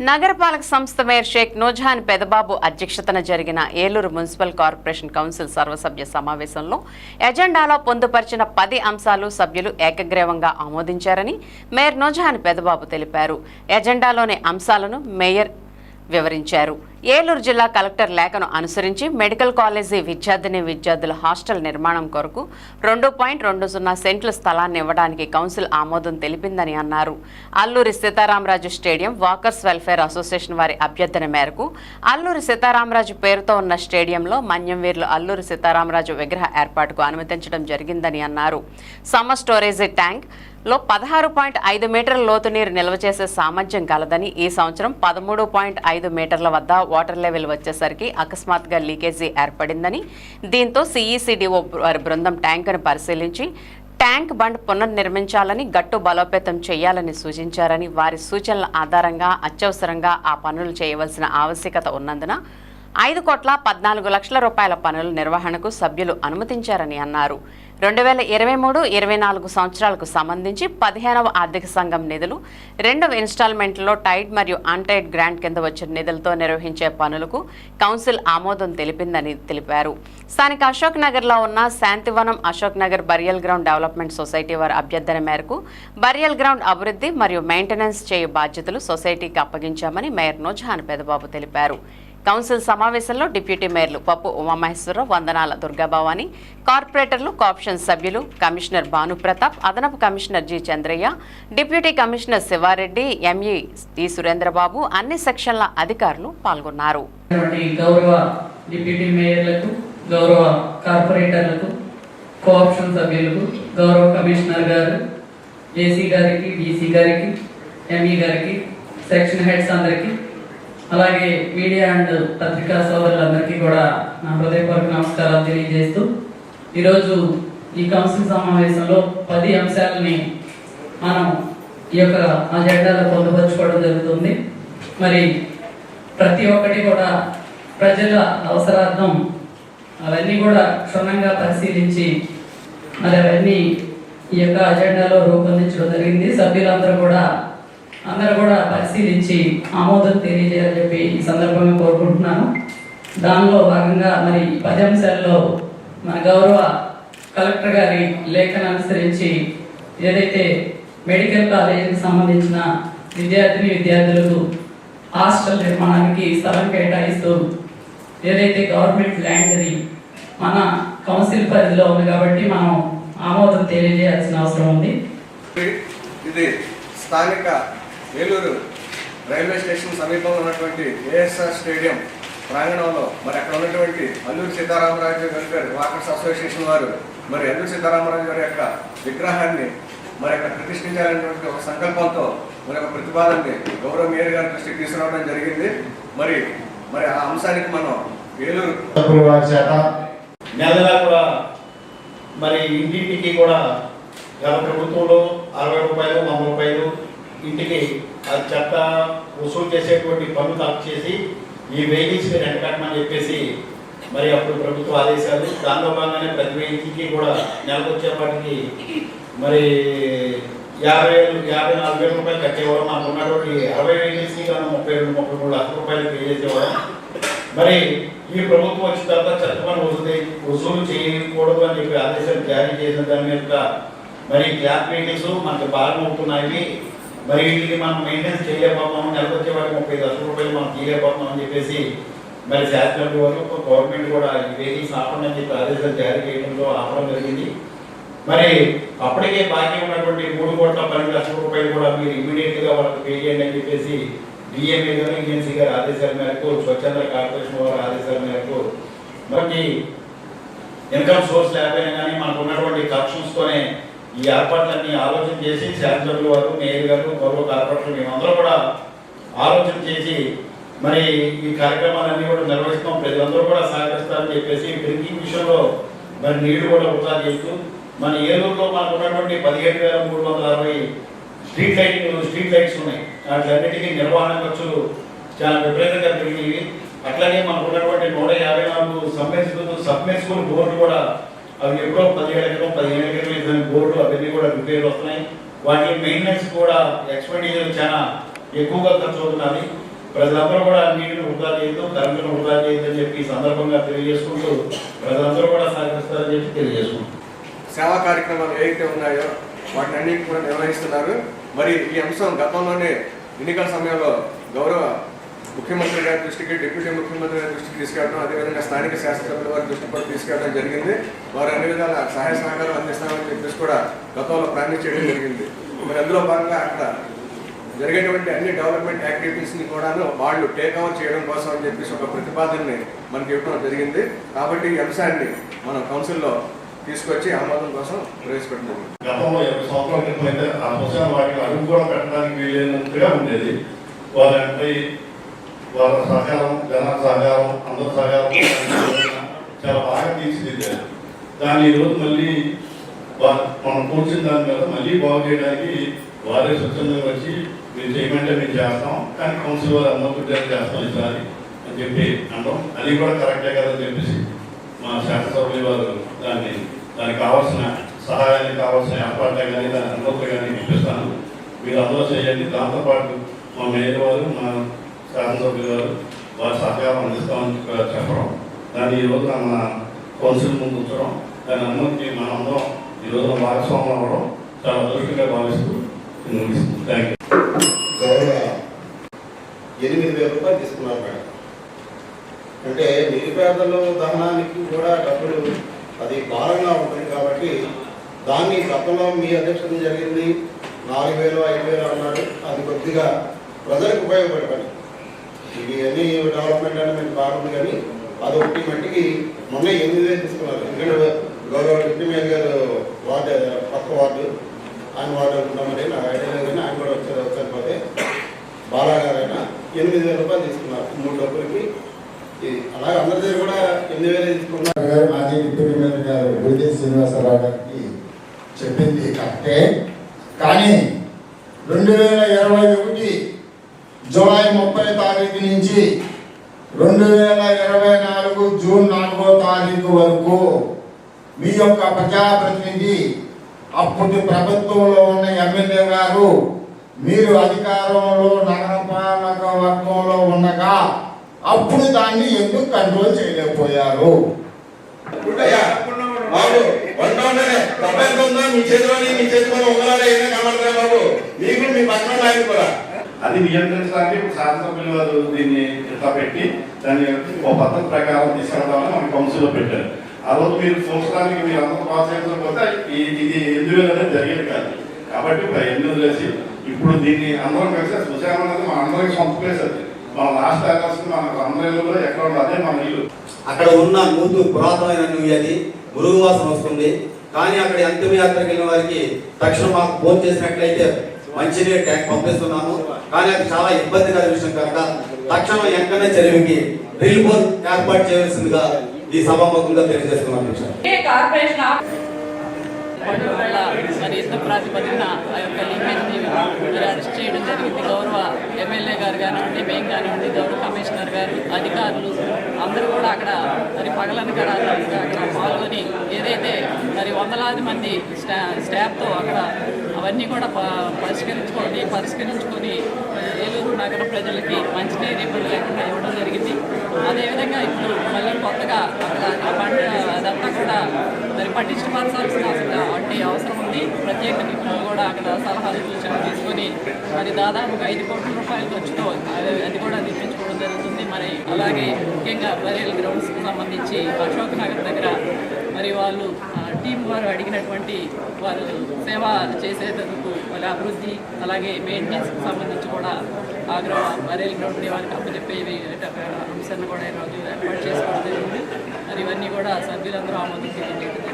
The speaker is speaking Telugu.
నగరపాలక సంస్థ మేయర్ షేక్ నూజాన్ పెదబాబు అధ్యక్షతన జరిగిన ఏలూరు మున్సిపల్ కార్పొరేషన్ కౌన్సిల్ సర్వసభ్య సమావేశంలో ఎజెండాలో పొందుపరిచిన పది అంశాలు సభ్యులు ఏకగ్రీవంగా ఆమోదించారని మేయర్ నూజాన్ పెదబాబు తెలిపారు. ఎజెండాలోని అంశాలను మేయర్ వివరించారు. ఏలూరు జిల్లా కలెక్టర్ లేఖను అనుసరించి మెడికల్ కాలేజీ విద్యార్థిని విద్యార్థుల హాస్టల్ నిర్మాణం కొరకు రెండు పాయింట్ రెండు సున్నా సెంట్ల స్థలాన్ని ఇవ్వడానికి కౌన్సిల్ ఆమోదం తెలిపిందని అన్నారు. Alluri Sitaramaraju stadium walkers welfare association వారి అభ్యర్థన మేరకు అల్లూరి సీతారామరాజు పేరుతో ఉన్న స్టేడియంలో మన్యంవీరులు అల్లూరి సీతారామరాజు విగ్రహ ఏర్పాటుకు అనుమతించడం జరిగిందని అన్నారు. సమ్మర్ స్టోరేజీ ట్యాంక్ లో పదహారు పాయింట్ ఐదు మీటర్ల లోతు నీరు నిల్వ చేసే సామర్థ్యం కలదని ఈ సంవత్సరం పదమూడు పాయింట్ ఐదు మీటర్ల వద్ద వాటర్ లెవెల్ వచ్చేసరికి అకస్మాత్గా లీకేజీ ఏర్పడిందని. దీంతో సిఈసిడిఓ వారి బృందం ట్యాంకును పరిశీలించి ట్యాంక్ బండ్ పునర్నిర్మించాలని గట్టు బలోపేతం చేయాలని సూచించారని వారి సూచనల ఆధారంగా అత్యవసరంగా ఆ పనులు చేయవలసిన ఆవశ్యకత ఉన్నందున ఐదు కోట్ల పద్నాలుగు లక్షల రూపాయల పనుల నిర్వహణకు సభ్యులు అనుమతించారని అన్నారు. రెండు వేల ఇరవై మూడు ఇరవై నాలుగు సంవత్సరాలకు సంబంధించి పదిహేనవ ఆర్థిక సంఘం నిధులు రెండవ ఇన్స్టాల్మెంట్లో టైడ్ మరియు అన్టైడ్ గ్రాంట్ కింద వచ్చిన నిధులతో నిర్వహించే పనులకు కౌన్సిల్ ఆమోదం తెలిపిందని తెలిపారు. స్థానిక అశోక్ నగర్లో ఉన్న Shantivanam Ashok Nagar burial ground development society వారి అభ్యర్థన మేరకు బరియల్ గ్రౌండ్ అభివృద్ధి మరియు మెయింటెనెన్స్ చేయు బాధ్యతలు సొసైటీకి అప్పగించామని మేయర్ నోజహాన్ పెదబాబు తెలిపారు. కౌన్సిల్ సమావేశంలో డిప్యూటీ మేయర్లు పప్పు ఉమామహేశ్వరరావు వందనాల దుర్గాభవాని కార్పొరేటర్లు కాప్షన్ సభ్యులు కమిషనర్ భానుప్రతాప్ అదనపు commissioner G Chandraiah deputy commissioner Sivareddy ME T Surendrababu అన్ని సెక్షన్ల అధికారులు పాల్గొన్నారు. గౌరవ డిప్యూటీ మేయర్లకు గౌరవ కార్పొరేటర్లకు కోఆప్షన్ సభ్యులకు గౌరవ కమిషనర్ గారు ఏసీ గారికి డీసీ గారికి ఎంఈ గారికి సెక్షన్ హెడ్స్ అందరికీ అలాగే మీడియా అండ్ పత్రికా సోదరులందరికీ కూడా నా హృదయపూర్వక నమస్కారాలు తెలియజేస్తూ ఈరోజు ఈ కౌన్సిల్ సమావేశంలో పది అంశాలని మనం ఈ యొక్క అజెండాలో పొందుపరచుకోవడం జరుగుతుంది. మరి ప్రతి ఒక్కటి కూడా ప్రజల అవసరార్థం అవన్నీ కూడా క్షుణ్ణంగా పరిశీలించి మరి అవన్నీ ఈ యొక్క అజెండాలో రూపొందించడం జరిగింది. సభ్యులందరూ కూడా అందరూ కూడా పరిశీలించి ఆమోదం తెలియజేయాలని చెప్పి ఈ సందర్భంగా కోరుకుంటున్నాను. దానిలో భాగంగా మరి పది అంశాల్లో మన గౌరవ కలెక్టర్ గారి లేఖను అనుసరించి ఏదైతే మెడికల్ కాలేజీకి సంబంధించిన విద్యార్థిని విద్యార్థులకు హాస్టల్ నిర్మాణానికి స్థలం కేటాయిస్తూ ఏదైతే గవర్నమెంట్ ల్యాండ్ని మన కౌన్సిల్ పరిధిలో ఉంది కాబట్టి మనం ఆమోదం తెలియజేయాల్సిన అవసరం ఉంది. ఇది స్థానిక ఏలూరు రైల్వే స్టేషన్ సమీపంలో ఉన్నటువంటి ఏఎస్ఆర్ స్టేడియం ప్రాంగణంలో మరి అక్కడ ఉన్నటువంటి Alluri Sitaramaraju welfare walkers association వారు మరి అల్లూరి సీతారామరాజు గారి యొక్క విగ్రహాన్ని మరి అక్కడ ప్రతిష్ఠించాలనేటువంటి ఒక సంకల్పంతో మరి ఒక ప్రతిపాదనని గౌరవ మేయర్ గారి దృష్టికి తీసుకురావడం జరిగింది. మరి మరి ఆ అంశానికి మనం ఏలూరు సభ్యుల వారి చేత నెల నెలా కూడా మరి ఇంటింటికి కూడా గత ప్రభుత్వంలో అరవై రూపాయలు వంద రూపాయలు ఇంటికి ఆ చెత్త వసూలు చేసేటువంటి పన్ను ఆఫ్ చేసి ఈ వెహికల్స్ మీరు ఎంటకట్టమని చెప్పేసి మరి అప్పుడు ప్రభుత్వం ఆదేశాలు. దానిలో భాగంగానే ప్రతి వెహికల్కి కూడా నెలకొచ్చేపాటికి మరి యాభై వేలు యాభై నాలుగు వేల రూపాయలు కట్టేవాళ్ళం. మాకు ఉన్నటువంటి అరవై వెహికల్స్కి కానీ ముప్పై రెండు ముప్పై మూడు లక్షల రూపాయలు పే చేసేవాళ్ళం. మరి ఈ ప్రభుత్వం వచ్చిన తర్వాత చట్టమని వస్తుంది వసూలు చేయకూడదు అని చెప్పి ఆదేశాలు జారీ చేసిన దాని యొక్క మరి క్లాప్ మీటింగ్స్ మనకు బాగా అవుతున్నాయి మరి వీటికి మనం మెయింటెనెన్స్ చేయలేకపోతున్నాం. నెలకు వచ్చే వాటికి ముప్పై లక్షల రూపాయలు మనం తీయలేకపోతున్నాం అని చెప్పేసి మరి శాసనసభ్యుల వాళ్ళు గవర్నమెంట్ కూడా ఈ వెహికల్స్ ఆపండి అని చెప్పి ఆదేశాలు జారీ చేయడంలో ఆపడం జరిగింది. మరి అప్పటికే బాకీ ఉన్నటువంటి మూడు కోట్ల పన్నెండు లక్షల రూపాయలు కూడా మీరు ఇమీడియట్గా వాళ్ళకి పే చేయండి అని చెప్పేసి డిఎంఏ గారు ఏజెన్సీ గారి ఆదేశాల మేరకు స్వచ్ఛంద కార్పొరేషన్ వారి ఆదేశాల మేరకు మనకి ఇన్కమ్ సోర్స్ లేకపోయినా కానీ మనకు ఉన్నటువంటి కలెక్షన్స్తోనే ఈ ఏర్పాట్లన్నీ ఆలోచన చేసి శాసనసభ్యుల వారు మేయర్ గారు గౌరవ కార్పొరేటర్ మేమందరూ కూడా ఆలోచన చేసి మరి ఈ కార్యక్రమాలన్నీ కూడా నిర్వహిస్తాం. ప్రజలందరూ కూడా సహకరిస్తారని చెప్పేసి డ్రింకింగ్ విషయంలో మరి నీళ్ళు కూడా వృధా చేస్తూ మన ఏలూరులో మనకు ఉన్నటువంటి పదిహేడు వేల మూడు వందల అరవై స్ట్రీట్ లైటింగ్ స్ట్రీట్ లైట్స్ ఉన్నాయి. వాటిలన్నిటికీ నిర్వహణ ఖర్చులు చాలా విపరీతంగా పెరిగినవి. అట్లాగే మనకు ఉన్నటువంటి నూట యాభై నాలుగు సబ్మెర్సిబుల్ స్కూల్ బోర్డు కూడా అవి ఎప్పుడో పదిహేడు ఎకరం పదిహేను ఎకరం ఇద్దరు బోర్డు అవన్నీ కూడా రిపేర్ వస్తున్నాయి. వాటి మెయింటెనెన్స్ కూడా ఎక్స్పెండిచర్ చాలా ఎక్కువగా ఖర్చు అవుతున్నది ప్రజలందరూ కూడా నీటిని వృధా చేయొద్దు కరెంటును వృధా చేయొద్దు అని చెప్పి సందర్భంగా తెలియజేసుకుంటూ ప్రజలందరూ కూడా సహకరిస్తారని చెప్పి తెలియజేసుకుంటాం సేవా కార్యక్రమాలు ఏవైతే ఉన్నాయో వాటిని అన్నింటినీ కూడా నిర్వహిస్తున్నారు. మరి ఈ అంశం గతంలోనే ఎన్నికల సమయంలో గౌరవ ముఖ్యమంత్రి గారి దృష్టికి డిప్యూటీ ముఖ్యమంత్రి గారి దృష్టికి తీసుకెళ్ళడం అదేవిధంగా స్థానిక శాసనసభ్యుల వారి దృష్టి కూడా తీసుకెళ్ళడం జరిగింది. వారు అన్ని విధాల సహాయ సహకారం అందిస్తామని చెప్పేసి కూడా గతంలో ప్లాన్ చేయడం జరిగింది. మరి అందులో భాగంగా అక్కడ జరిగేటువంటి అన్ని డెవలప్మెంట్ యాక్టివిటీస్ని కూడాను వాళ్ళు టేక్ ఓవర్ చేయడం కోసం అని చెప్పేసి ఒక ప్రతిపాదనని మనకి ఇవ్వడం జరిగింది. కాబట్టి ఈ అంశాన్ని మనం కౌన్సిల్లో తీసుకొచ్చి ఆమోదం కోసం ప్రవేశపెట్టడం గతంలో ఇరవై సంవత్సరాల క్రితం అయితే ఆ శ్మశాన వాటికి అడుగు కూడా పెట్టడానికి వీలైనంతగా ఉండేది. వారిపై వాళ్ళ సహకారం జన సహకారం అందరి సహకారం చాలా బాగా తీర్చిదిద్దారు. దాన్ని ఈరోజు మళ్ళీ వా- మనం కూర్చున్న దాని మీద మళ్ళీ బాగు చేయడానికి వారే స్వచ్ఛందంగా వచ్చి మీరు చేయమంటే మేము చేస్తాం కానీ కౌన్సిల్ వారు అమ్మకుంటే చేస్తాం ఈసారి అని చెప్పి అంటాం. అది కూడా కరెక్టే కదా అని చెప్పేసి మా శాసనసభ్యులు వారు దాన్ని దానికి కావాల్సిన సహాయానికి కావాల్సిన ఏర్పాట్లే కానీ దాని అనుమతులు కానీ ఇప్పిస్తాను. మీరు అందరూ చేయండి. దాంతోపాటు మా మేయర్ వారు మా శాసనసభ్యులు గారు వారి సహకారం అందిస్తామని చెప్పడం. దాన్ని ఈరోజు మన కౌన్సిల్ ముందు ఉంచడం. దాని అనుమతికి మనం అందరం ఈరోజు భాగస్వామ్యం అవ్వడం చాలా అదృష్టంగా భావిస్తూ థ్యాంక్ యూ గౌరవ ఎనిమిది వేల రూపాయలు తీసుకున్నారు మేడం. అంటే నిరుపేదలు దహనానికి కూడా డబ్బులు అది భారంగా ఉంటుంది కాబట్టి దాన్ని గతంలో మీ అధ్యక్షత జరిగింది. నాలుగు వేలు ఐదు వేలు అన్నారు. అది కొద్దిగా ప్రజలకు ఉపయోగపడే పని ఇవి అన్ని డెవలప్మెంట్ అనేది మీకు బాగుంది కానీ అది ఒకటి మట్టికి మొన్న ఎనిమిది వేలు తీసుకున్నారు. ఎందుకంటే గౌరవ డిప్యూటీ మేయర్ గారు వార్డు పక్క వార్డు ఆయన వార్డు అనుకుంటామని నాకు ఐడియా లేదు కానీ ఆయన కూడా వచ్చారు వచ్చారిపోతే బాలాగారైనా ఎనిమిది వేల రూపాయలు తీసుకున్నారు. మూడు డబ్బులకి అలాగే అందరి దగ్గర కూడా ఎనిమిది వేలు తీసుకున్నారు. మాజీ డిప్యూటీ మేయర్ గారు గుడిదే శ్రీనివాసరావు గారికి చెప్పింది కరెక్టే. కానీ రెండు వేల ఇరవై ఒకటి జూలై ముప్పై తారీఖు నుంచి రెండు వేల ఇరవై నాలుగు జూన్ నాలుగో తారీఖు వరకు మీ యొక్క ప్రజాప్రతినిధి అప్పటి ప్రభుత్వంలో ఉన్న ఎమ్మెల్యే గారు మీరు అధికారంలో నగరపాలక వర్గంలో ఉండగా అప్పుడు దాన్ని ఎందుకు కంట్రోల్ చేయలేకపోయారు? బాబు వంట మీ ఏమైనా మీకు మీ పక్కన ఆయన కూడా. అది నియంత్రించడానికి ఇప్పుడు శాసనసభ్యులు వారు దీన్ని ఇట్లా పెట్టి దాన్ని ఒక పద్ధతి ప్రకారం తీసుకెళ్తామని మన కౌన్సిల్లో పెట్టారు. ఆ రోజు మీరు చూసడానికి మీరు అందరూ ప్రోత్సహించకపోతే ఈ- ఇది ఎందుకు అనేది జరిగేది కాదు. కాబట్టి ఇప్పుడు ఎన్ని వదిలేసి ఇప్పుడు దీన్ని అందరం కలిసి సుశామం అనేది మన అందరికి సొంత ప్లేస్ అది. మన లాస్ట్ అడ్రస్ మన అందరిలో ఎక్కడ ఉండదు అదే మన ఇల్లు. అక్కడ ఉన్న ముందు పురాతనమైన నువ్వు అది. మురుగు వాసన వస్తుంది. కానీ అక్కడ అంతిమ యాత్రకు వెళ్ళిన వారికి తక్షణం మాకు ఫోన్ చేసినట్లయితే మంచినీరు ట్యాంక్ పంపిస్తున్నాము. కానీ అది చాలా ఇబ్బందికర విషయం కనుక తక్షణం వెంటనే చెరువుకి డ్రిల్ బోర్ ఏర్పాటు చేయవలసిందిగా ఈ సభాముఖంగా తెలియజేస్తున్నాను పండుగల వల్ల మరి యుద్ధ ప్రాతిపదికన ఆ యొక్క లీకేజ్ని మరి అరెస్ట్ చేయడం జరిగింది. గౌరవ ఎమ్మెల్యే గారు కానివ్వండి మేము కానివ్వండి గౌరవ కమిషనర్ గారు అధికారులు అందరూ కూడా అక్కడ మరి పగలనక అక్కడ పాల్గొని ఏదైతే మరి వందలాది మంది స్టా స్టాఫ్తో అక్కడ అవన్నీ కూడా ప- పరిష్కరించుకొని పరిష్కరించుకొని ఏలూరు నగర ప్రజలకి మంచినీరు ఇబ్బంది లేకుండా ఇవ్వడం జరిగింది. అదేవిధంగా ఇప్పుడు మళ్ళీ కొత్తగా అక్కడ మరి పట్టించుకోవాల్సిన అసలు అంటే అవసరం ఉంది ప్రత్యేక నిపుణులు కూడా అక్కడ సలహాలు సూచనలు తీసుకొని మరి దాదాపుగా ఐదు కోట్ల రూపాయల ఖర్చుతో అది కూడా నిర్మించుకోవడం జరుగుతుంది మరి అలాగే ముఖ్యంగా బరేల్ గ్రౌండ్స్కి సంబంధించి అశోక్ నగర్ దగ్గర మరి వాళ్ళు ఆ, టీం వారు అడిగినటువంటి వారు సేవ చేసేందుకు వాళ్ళ అభివృద్ధి అలాగే మెయింటెనెన్స్కి సంబంధించి కూడా ఆ గ్రౌండ్ బరేల్ గ్రౌండ్ని వారికి అప్పచెప్పేవి అంశాన్ని కూడా ఈరోజు ఏర్పాటు చేసుకోవడం జరిగింది. మరి ఇవన్నీ కూడా సభ్యులందరూ ఆమోదించడం జరిగింది.